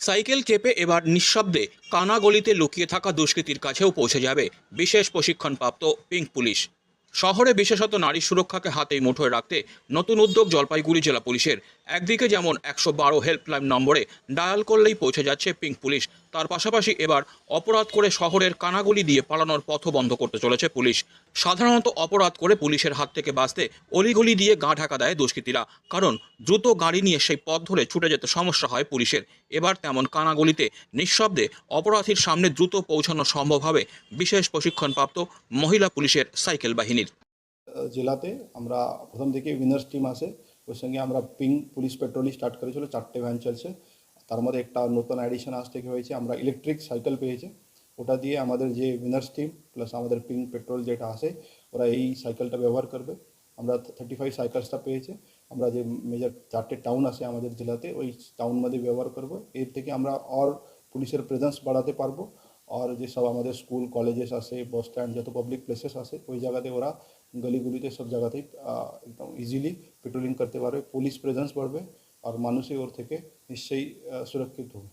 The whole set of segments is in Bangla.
সাইকেল চেপে এবার নিঃশব্দে কানাগলিতে লুকিয়ে থাকা দুষ্কৃতীর কাছেও পৌঁছে যাবে। বিশেষ প্রশিক্ষণপ্রাপ্ত পিঙ্ক পুলিশ। শহরে বিশেষত নারী সুরক্ষাকে হাতেই মুঠোয় রাখতে নতুন উদ্যোগ জলপাইগুড়ি জেলা পুলিশের। একদিকে যেমন একশো বারো হেল্পলাইন নম্বরে ডায়াল করলেই পৌঁছে যাচ্ছে পিঙ্ক পুলিশ, তার পাশাপাশি এবার অপরাধ করে শহরের কানাগুলি দিয়ে পালানোর পথ বন্ধ করতে চলেছে পুলিশ। সাধারণত অপরাধ করে পুলিশের হাত থেকে বাঁচতে অলিগলি দিয়ে গা ঢাকা দেয় দুষ্কৃতীরা, কারণ দ্রুত গাড়ি নিয়ে সেই পথ ধরে ছুটে যেতে সমস্যা হয় পুলিশের। এবার তেমন কানাগলিতে নিঃশব্দে অপরাধীর সামনে দ্রুত পৌঁছানো সম্ভব হবে বিশেষ প্রশিক্ষণপ্রাপ্ত মহিলা পুলিশের সাইকেল বাহিনীর। জেলাতে আমরা প্রথম থেকে উইনার্স টিম আসে ওর সঙ্গে আমরা পিঙ্ক পুলিশ পেট্রোলিং স্টার্ট করেছিল চারটে ভ্যান চলছে তার মধ্যে একটা নতুন অ্যাডিশন আজ থেকে হয়েছে আমরা ইলেকট্রিক সাইকেল পেয়েছে ওটা দিয়ে আমাদের যে উইনার্স টিম প্লাস আমাদের পিঙ্ক পেট্রোল যেটা আসে ওরা এই সাইকেলটা ব্যবহার করবে আমরা থার্টি ফাইভ সাইকেলসটা পেয়েছে আমরা যে মেজর চারটে টাউন আছে আমাদের জেলাতে ওই টাউন মধ্যে ব্যবহার করব এর থেকে আমরা আর পুলিশের প্রেজেন্স বাড়াতে পারব আর যেসব আমাদের স্কুল কলেজেস আছে বাস স্ট্যান্ড যত পাবলিক প্লেসেস আছে ওই জায়গাতে ওরা গলিগুলিতে সব জায়গাতেই একদম ইজিলি পেট্রোলিং করতে পারবে পুলিশ প্রেজেন্স বাড়বে আর মানুষই ওর থেকে নিশ্চয়ই সুরক্ষিত হবে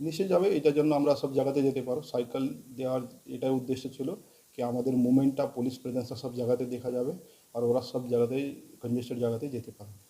নিশ্চয়ই যাবে এটার জন্য আমরা সব জায়গাতে যেতে পারো সাইকেল দেওয়ার এটাই উদ্দেশ্য ছিল কি আমাদের মুভমেন্টটা পুলিশ প্রেজেন্সটা সব জায়গাতে দেখা যাবে আর ওরা সব জায়গাতেই কনজেস্টেড জায়গাতেই যেতে পারবে